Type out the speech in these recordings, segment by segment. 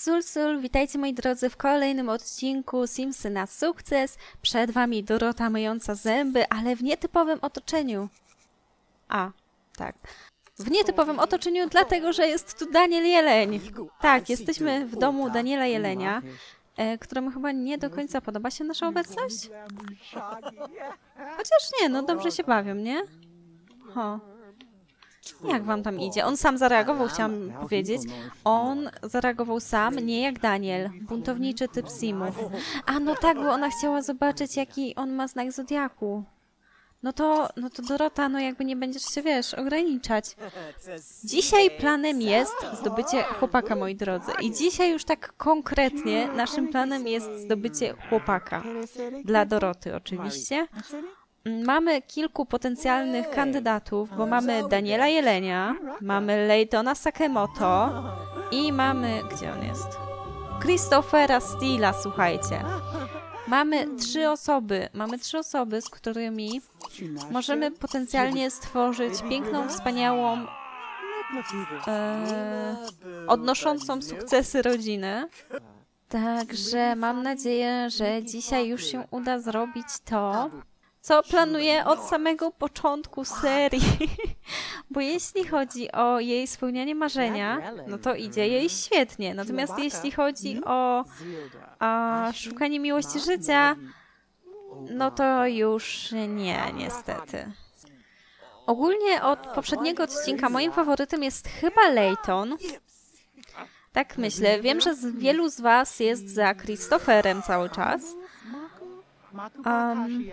Sul Sul, witajcie moi drodzy w kolejnym odcinku Simsy na sukces. Przed wami Dorota myjąca zęby, ale w nietypowym otoczeniu. A, tak. W nietypowym otoczeniu, dlatego że jest tu Daniel Jeleń. Tak, jesteśmy w domu Daniela Jelenia, e, któremu chyba nie do końca podoba się nasza obecność. Chociaż nie, no dobrze się bawią, nie? Ho. Jak wam tam idzie? On sam zareagował, chciałam powiedzieć. On zareagował sam, nie jak Daniel, buntowniczy typ Simów. A no tak, bo ona chciała zobaczyć, jaki on ma znak zodiaku. No to, no to Dorota, no jakby nie będziesz się, wiesz, ograniczać. Dzisiaj planem jest zdobycie chłopaka, moi drodzy. I dzisiaj już tak konkretnie naszym planem jest zdobycie chłopaka. Dla Doroty oczywiście. Mamy kilku potencjalnych kandydatów, bo mamy Daniela Jelenia, mamy Leitona Sakemoto i mamy... Gdzie on jest? Christophera Steela, słuchajcie. Mamy trzy osoby, mamy trzy osoby, z którymi możemy potencjalnie stworzyć piękną, wspaniałą, e, odnoszącą sukcesy rodzinę. Także mam nadzieję, że dzisiaj już się uda zrobić to, co planuję od samego początku serii. Bo jeśli chodzi o jej spełnianie marzenia, no to idzie jej świetnie. Natomiast jeśli chodzi o szukanie miłości życia, no to już nie, niestety. Ogólnie od poprzedniego odcinka moim faworytem jest chyba Layton. Tak myślę. Wiem, że z wielu z Was jest za Christopherem cały czas. Um,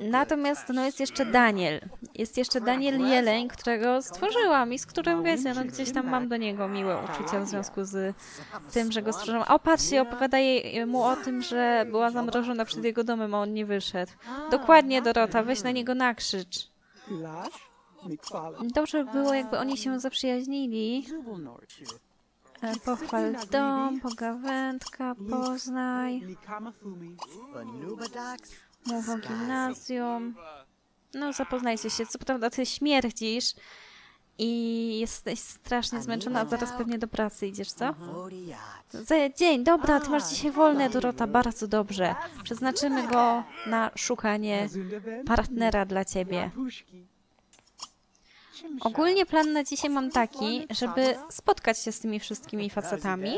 Natomiast no jest jeszcze Daniel. Jest jeszcze Daniel Jeleń, którego stworzyłam i z którym wiecie, no gdzieś tam mam do niego miłe uczucia w związku z tym, że go stworzyłam. O, patrzcie, opowiadaje mu o tym, że była zamrożona przed jego domem, a on nie wyszedł. Dokładnie, Dorota, weź na niego nakrzycz. Dobrze by było, jakby oni się zaprzyjaźnili. E, Pochwal dom, pogawędka, poznaj. O gimnazjum. No, zapoznajcie się. Co prawda, ty śmierdzisz i jesteś strasznie zmęczona, a zaraz pewnie do pracy idziesz, co? Za dzień, dobra, ty masz dzisiaj wolne, Dorota, bardzo dobrze. Przeznaczymy go na szukanie partnera dla ciebie. Ogólnie plan na dzisiaj mam taki, żeby spotkać się z tymi wszystkimi facetami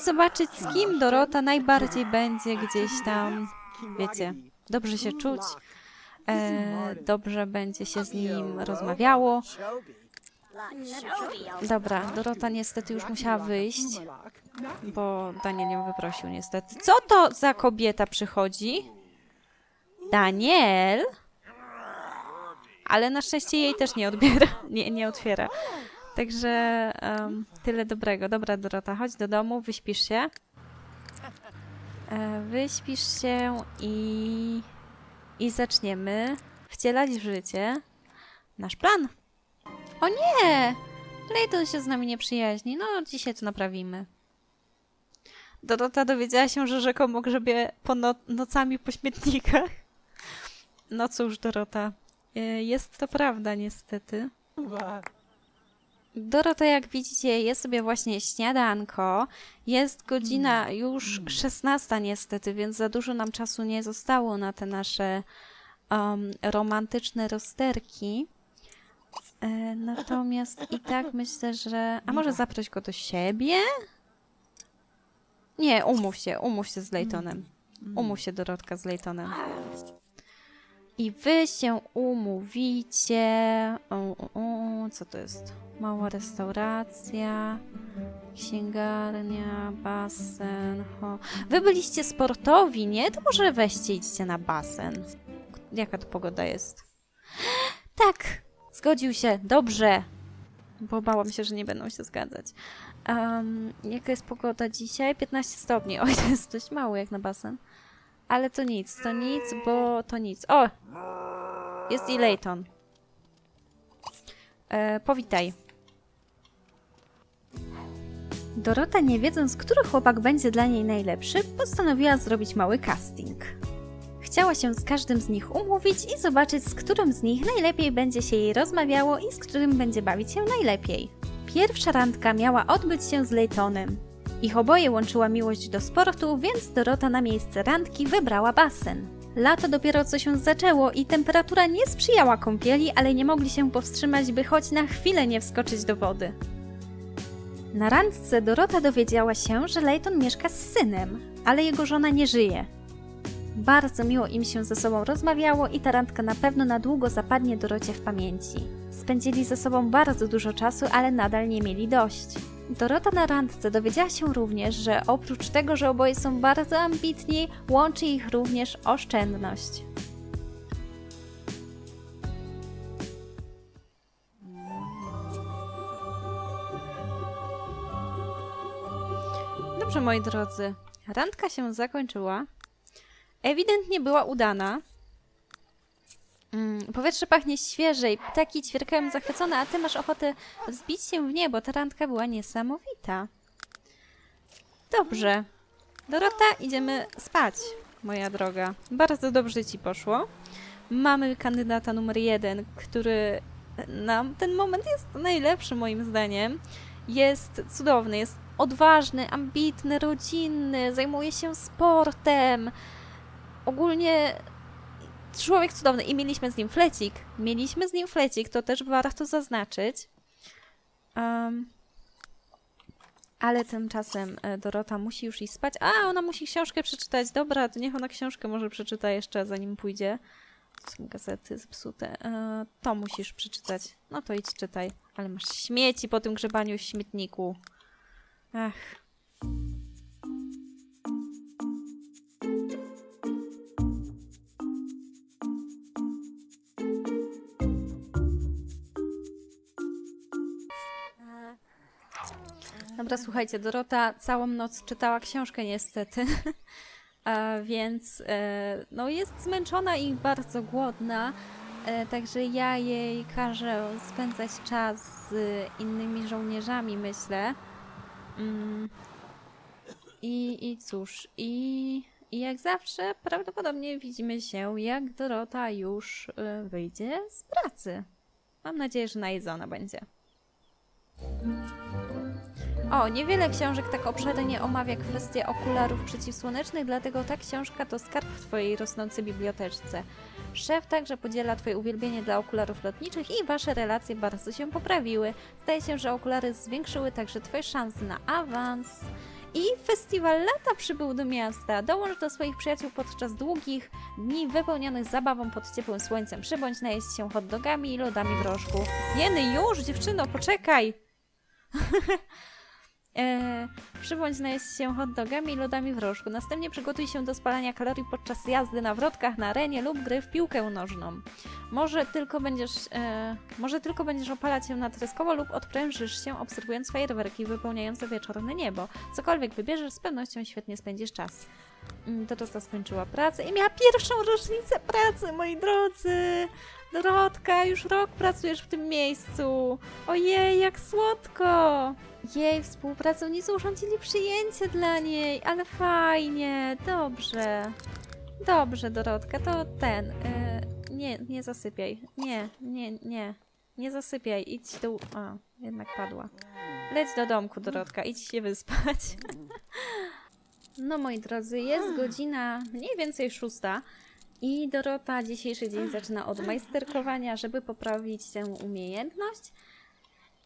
i zobaczyć, z kim Dorota najbardziej będzie gdzieś tam, wiecie, dobrze się czuć, e, dobrze będzie się z nim rozmawiało. Dobra, Dorota niestety już musiała wyjść, bo Daniel ją wyprosił niestety. Co to za kobieta przychodzi? Daniel? Ale na szczęście jej też nie odbiera, nie, nie otwiera. Także em, tyle dobrego. Dobra, Dorota, chodź do domu, wyśpisz się. E, wyśpisz się i, i zaczniemy wcielać w życie nasz plan. O nie! Leighton się z nami nie przyjaźni. No, dzisiaj to naprawimy. Dorota dowiedziała się, że rzekomo grzebie po no nocami po śmietnikach. No cóż, Dorota. e, Jest to prawda, niestety. Dorota, jak widzicie, jest sobie właśnie śniadanko. Jest godzina już 16 niestety, więc za dużo nam czasu nie zostało na te nasze um, romantyczne rozterki. E, natomiast i tak myślę, że... A może zaproś go do siebie? Nie, umów się, umów się z Laytonem. Umów się, Dorotka, z Laytonem. I wy się umówicie. O, o, o, co to jest? Mała restauracja, księgarnia, basen. Ho. Wy byliście sportowi, nie? To może weźcie idźcie na basen. Jaka to pogoda jest? Tak! Zgodził się. Dobrze. Bo bałam się, że nie będą się zgadzać. Um, jaka jest pogoda dzisiaj? 15 stopni. Oj, to jest dość mało jak na basen. Ale to nic, to nic, bo to nic. O! Jest i Layton. E, powitaj. Dorota, nie wiedząc, który chłopak będzie dla niej najlepszy, postanowiła zrobić mały casting. Chciała się z każdym z nich umówić i zobaczyć, z którym z nich najlepiej będzie się jej rozmawiało i z którym będzie bawić się najlepiej. Pierwsza randka miała odbyć się z Laytonem. Ich oboje łączyła miłość do sportu, więc Dorota na miejsce randki wybrała basen. Lato dopiero co się zaczęło i temperatura nie sprzyjała kąpieli, ale nie mogli się powstrzymać, by choć na chwilę nie wskoczyć do wody. Na randce Dorota dowiedziała się, że Layton mieszka z synem, ale jego żona nie żyje. Bardzo miło im się ze sobą rozmawiało i ta randka na pewno na długo zapadnie Dorocie w pamięci. Spędzili ze sobą bardzo dużo czasu, ale nadal nie mieli dość. Dorota na randce dowiedziała się również, że oprócz tego, że oboje są bardzo ambitni, łączy ich również oszczędność. Dobrze, moi drodzy. Randka się zakończyła. Ewidentnie była udana. Mm, powietrze pachnie świeżej, ptaki ćwierkają zachwycone, a ty masz ochotę wzbić się w niebo. Ta randka była niesamowita. Dobrze. Dorota, idziemy spać, moja droga. Bardzo dobrze ci poszło. Mamy kandydata numer jeden, który na ten moment jest najlepszy moim zdaniem. Jest cudowny, jest odważny, ambitny, rodzinny, zajmuje się sportem. Ogólnie człowiek cudowny i mieliśmy z nim flecik. Mieliśmy z nim flecik, to też warto zaznaczyć. Em, ale tymczasem e, Dorota musi już iść spać. A, ona musi książkę przeczytać. Dobra, to niech ona książkę może przeczyta jeszcze, zanim pójdzie. Są gazety zepsute. E, to musisz przeczytać. No to idź czytaj. Ale masz śmieci po tym grzebaniu w śmietniku. Ach. Dobra, słuchajcie, Dorota całą noc czytała książkę niestety, więc e, no jest zmęczona i bardzo głodna, e, także ja jej każę spędzać czas z innymi żołnierzami, myślę. Mm. I, I cóż, i, i jak zawsze prawdopodobnie widzimy się, jak Dorota już e, wyjdzie z pracy. Mam nadzieję, że najedzona będzie. O, niewiele książek tak obszernie omawia kwestię okularów przeciwsłonecznych, dlatego ta książka to skarb w Twojej rosnącej biblioteczce. Szef także podziela Twoje uwielbienie dla okularów lotniczych i Wasze relacje bardzo się poprawiły. Zdaje się, że okulary zwiększyły także Twoje szanse na awans. I festiwal lata przybył do miasta. Dołącz do swoich przyjaciół podczas długich dni wypełnionych zabawą pod ciepłym słońcem. Przybądź najeść się hot dogami i lodami w rożku. Jeny, już, dziewczyno, poczekaj! E, przybądź najeść się hot dogami i lodami w rożku. Następnie przygotuj się do spalania kalorii podczas jazdy na wrotkach na arenie lub gry w piłkę nożną. Może tylko będziesz, e, może tylko będziesz opalać się natryskowo lub odprężysz się obserwując fajerwerki wypełniające wieczorne niebo. Cokolwiek wybierzesz, z pewnością świetnie spędzisz czas. Mm, Dorota skończyła pracę i miała pierwszą rocznicę pracy, moi drodzy! Dorotka, już rok pracujesz w tym miejscu. Ojej, jak słodko! Jej, współpracownicy urządzili przyjęcie dla niej, ale fajnie, dobrze. Dobrze, Dorotka, to ten. Y, nie, nie zasypiaj. Nie, nie, nie. Nie zasypiaj, idź do. A, jednak padła. Leć do domku, Dorotka, idź się wyspać. No, moi drodzy, jest godzina mniej więcej szósta. I Dorota dzisiejszy dzień zaczyna od majsterkowania, żeby poprawić tę umiejętność.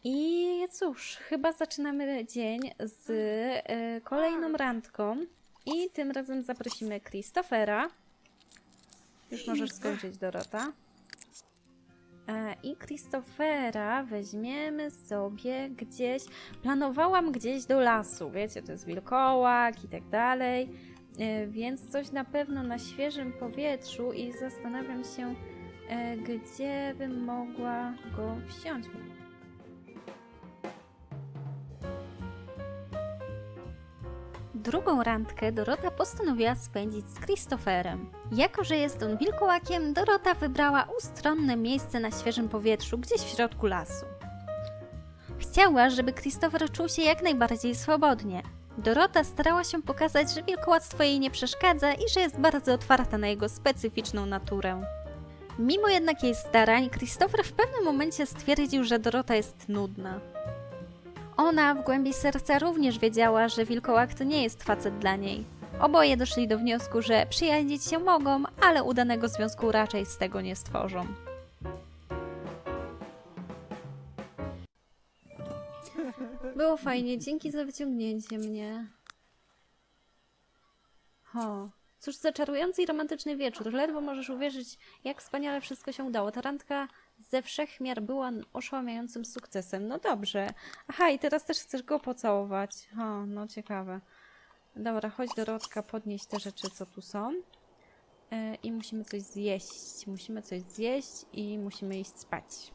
I cóż, chyba zaczynamy dzień z e, kolejną randką. I tym razem zaprosimy Christophera. Już możesz skończyć, Dorota. I Christophera weźmiemy sobie gdzieś. Planowałam gdzieś do lasu, wiecie, to jest wilkołak i tak dalej. E, Więc coś na pewno na świeżym powietrzu i zastanawiam się, e, gdzie bym mogła go wsiąść. Drugą randkę Dorota postanowiła spędzić z Christopherem. Jako, że jest on wilkołakiem, Dorota wybrała ustronne miejsce na świeżym powietrzu, gdzieś w środku lasu. Chciała, żeby Christopher czuł się jak najbardziej swobodnie. Dorota starała się pokazać, że wilkołactwo jej nie przeszkadza i że jest bardzo otwarta na jego specyficzną naturę. Mimo jednak jej starań, Christopher w pewnym momencie stwierdził, że Dorota jest nudna. Ona w głębi serca również wiedziała, że wilkołak to nie jest facet dla niej. Oboje doszli do wniosku, że przyjaźnić się mogą, ale udanego związku raczej z tego nie stworzą. Było fajnie, dzięki za wyciągnięcie mnie. Ho. Cóż za czarujący i romantyczny wieczór. Ledwo możesz uwierzyć, jak wspaniale wszystko się udało. Ta randka ze wszechmiar była oszałamiającym sukcesem. No dobrze. Aha, i teraz też chcesz go pocałować. O, no ciekawe. Dobra, chodź Dorotka, podnieść te rzeczy, co tu są. E, I musimy coś zjeść. Musimy coś zjeść i musimy iść spać.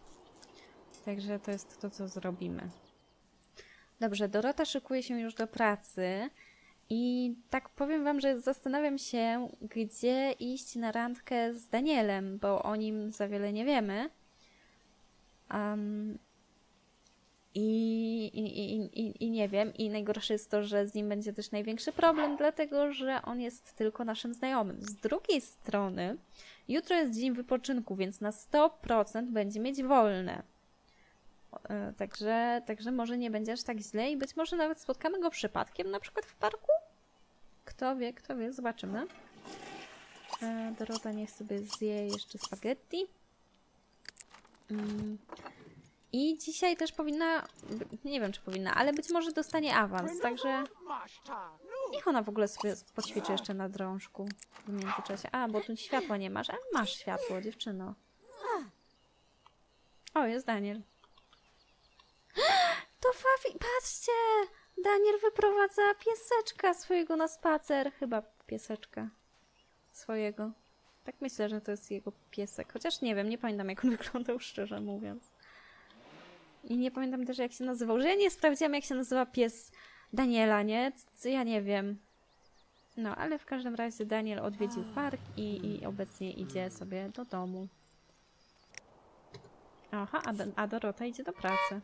Także to jest to, co zrobimy. Dobrze, Dorota szykuje się już do pracy. I tak powiem wam, że zastanawiam się, gdzie iść na randkę z Danielem, bo o nim za wiele nie wiemy. Um, i, i, i, i, nie wiem. I najgorsze jest to, że z nim będzie też największy problem, dlatego że on jest tylko naszym znajomym. Z drugiej strony, jutro jest dzień wypoczynku, więc na 100% będzie mieć wolne. E, Także, także może nie będzie aż tak źle i być może nawet spotkamy go przypadkiem, na przykład w parku? Kto wie, kto wie, zobaczymy. E, Dorota niech sobie zje jeszcze spaghetti. Mm. I dzisiaj też powinna, nie wiem czy powinna, ale być może dostanie awans, także niech ona w ogóle sobie poćwiczy jeszcze na drążku w międzyczasie. A, bo tu światła nie masz, ale masz światło, dziewczyno. O, jest Daniel. To Fafi, patrzcie! Daniel wyprowadza pieseczka swojego na spacer. Chyba pieseczka swojego. Tak myślę, że to jest jego piesek. Chociaż nie wiem, nie pamiętam jak on wyglądał, szczerze mówiąc. I nie pamiętam też jak się nazywał. Że ja nie sprawdziłam jak się nazywa pies Daniela, nie? Co ja nie wiem. No, ale w każdym razie Daniel odwiedził park i, i obecnie idzie sobie do domu. Aha, a, a Dorota idzie do pracy.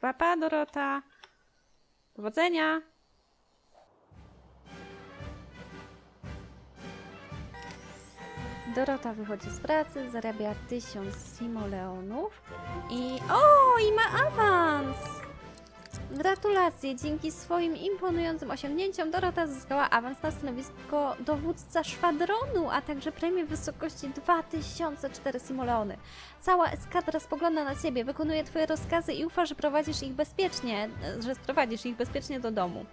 Papa, Dorota. Powodzenia. Dorota wychodzi z pracy, zarabia tysiąc simoleonów i... O, i ma awans! Gratulacje! Dzięki swoim imponującym osiągnięciom Dorota zyskała awans na stanowisko dowódca szwadronu, a także premię w wysokości 2004 simoleony. Cała eskadra spogląda na ciebie, wykonuje twoje rozkazy i ufa, że prowadzisz ich bezpiecznie, że sprowadzisz ich bezpiecznie do domu.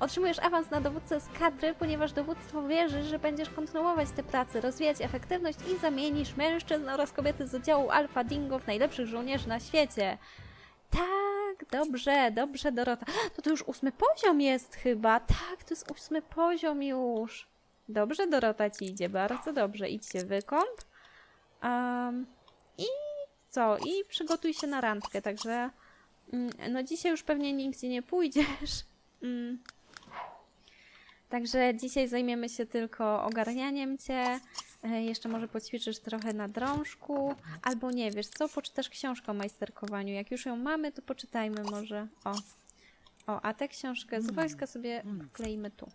Otrzymujesz awans na dowódcę eskadry, ponieważ dowództwo wierzy, że będziesz kontynuować tę pracę, rozwijać efektywność i zamienisz mężczyzn oraz kobiety z oddziału Alfa Dingo w najlepszych żołnierzy na świecie. Tak, dobrze, dobrze, Dorota. To to już ósmy poziom jest chyba. Tak, to jest ósmy poziom już. Dobrze, Dorota ci idzie, bardzo dobrze. Idź się wykąp. Um, I co? I przygotuj się na randkę, także mm, no dzisiaj już pewnie nigdzie nie pójdziesz. Mm. Także dzisiaj zajmiemy się tylko ogarnianiem cię. E, Jeszcze może poćwiczysz trochę na drążku, albo nie wiesz co, poczytasz książkę o majsterkowaniu. Jak już ją mamy, to poczytajmy może. O, o a tę książkę z wojska sobie wkleimy tu.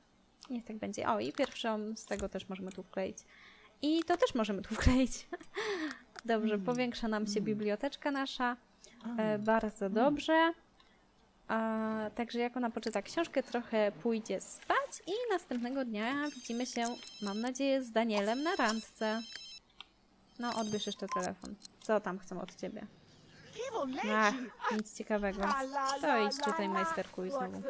Niech tak będzie. O, i pierwszą z tego też możemy tu wkleić. I to też możemy tu wkleić. Dobrze, powiększa nam się biblioteczka nasza. E, bardzo dobrze. A, także jak ona poczyta książkę, trochę pójdzie spać i następnego dnia widzimy się, mam nadzieję, z Danielem na randce. No, odbierz jeszcze telefon. Co tam chcą od ciebie? Ach, nic ciekawego. To idź czytaj majsterkuj znowu.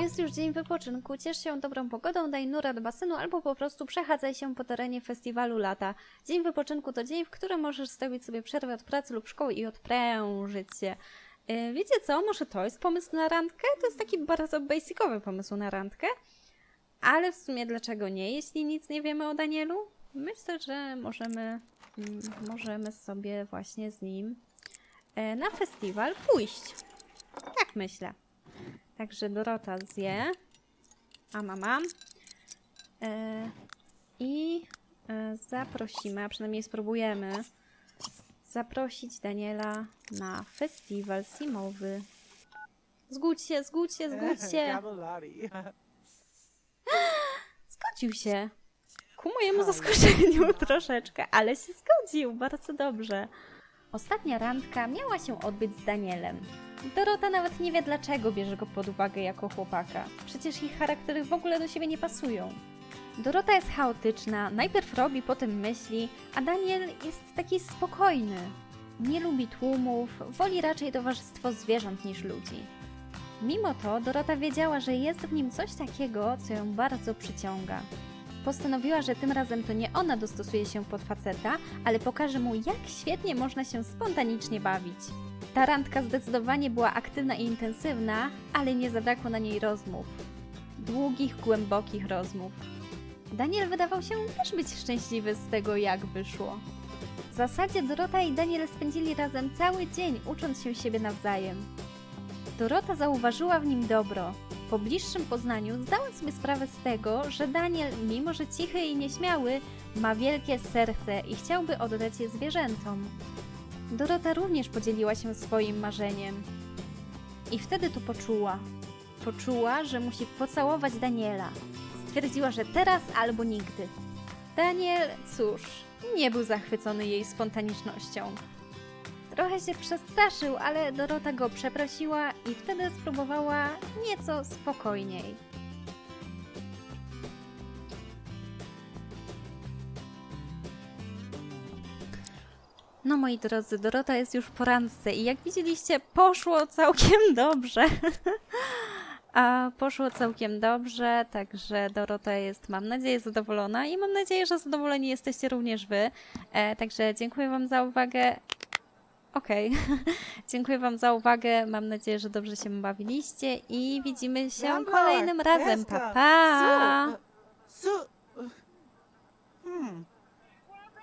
Jest już dzień wypoczynku, ciesz się dobrą pogodą, daj nura do basenu albo po prostu przechadzaj się po terenie festiwalu lata. Dzień wypoczynku to dzień, w którym możesz zrobić sobie przerwę od pracy lub szkoły i odprężyć się. Yy, wiecie co, może to jest pomysł na randkę? To jest taki bardzo basicowy pomysł na randkę. Ale w sumie dlaczego nie, jeśli nic nie wiemy o Danielu? Myślę, że możemy, mm, możemy sobie właśnie z nim e, na festiwal pójść. Tak myślę. Także Dorota zje. A mama. E, I e, zaprosimy, a przynajmniej spróbujemy zaprosić Daniela na festiwal simowy. Zgódź się, zgódź się, zgódź się. Zgodził się. ku mojemu zaskoczeniu troszeczkę, ale się zgodził, bardzo dobrze. Ostatnia randka miała się odbyć z Danielem. Dorota nawet nie wie dlaczego bierze go pod uwagę jako chłopaka. Przecież ich charaktery w ogóle do siebie nie pasują. Dorota jest chaotyczna, najpierw robi, potem myśli, a Daniel jest taki spokojny. Nie lubi tłumów, woli raczej towarzystwo zwierząt niż ludzi. Mimo to Dorota wiedziała, że jest w nim coś takiego, co ją bardzo przyciąga. Postanowiła, że tym razem to nie ona dostosuje się pod faceta, ale pokaże mu, jak świetnie można się spontanicznie bawić. Ta randka zdecydowanie była aktywna i intensywna, ale nie zabrakło na niej rozmów. Długich, głębokich rozmów. Daniel wydawał się też być szczęśliwy z tego, jak wyszło. W zasadzie Dorota i Daniel spędzili razem cały dzień, ucząc się siebie nawzajem. Dorota zauważyła w nim dobro. Po bliższym poznaniu zdała sobie sprawę z tego, że Daniel, mimo że cichy i nieśmiały, ma wielkie serce i chciałby oddać je zwierzętom. Dorota również podzieliła się swoim marzeniem. I wtedy to poczuła. Poczuła, że musi pocałować Daniela. Stwierdziła, że teraz albo nigdy. Daniel, cóż, nie był zachwycony jej spontanicznością. Trochę się przestraszył, ale Dorota go przeprosiła i wtedy spróbowała nieco spokojniej. No moi drodzy, Dorota jest już po randce i jak widzieliście, poszło całkiem dobrze. A poszło całkiem dobrze, także Dorota jest, mam nadzieję, zadowolona i mam nadzieję, że zadowoleni jesteście również wy. E, także dziękuję Wam za uwagę. Okej, okay. dziękuję Wam za uwagę. Mam nadzieję, że dobrze się bawiliście i widzimy się Mama, kolejnym razem. Pa, pa! Su, su, hmm.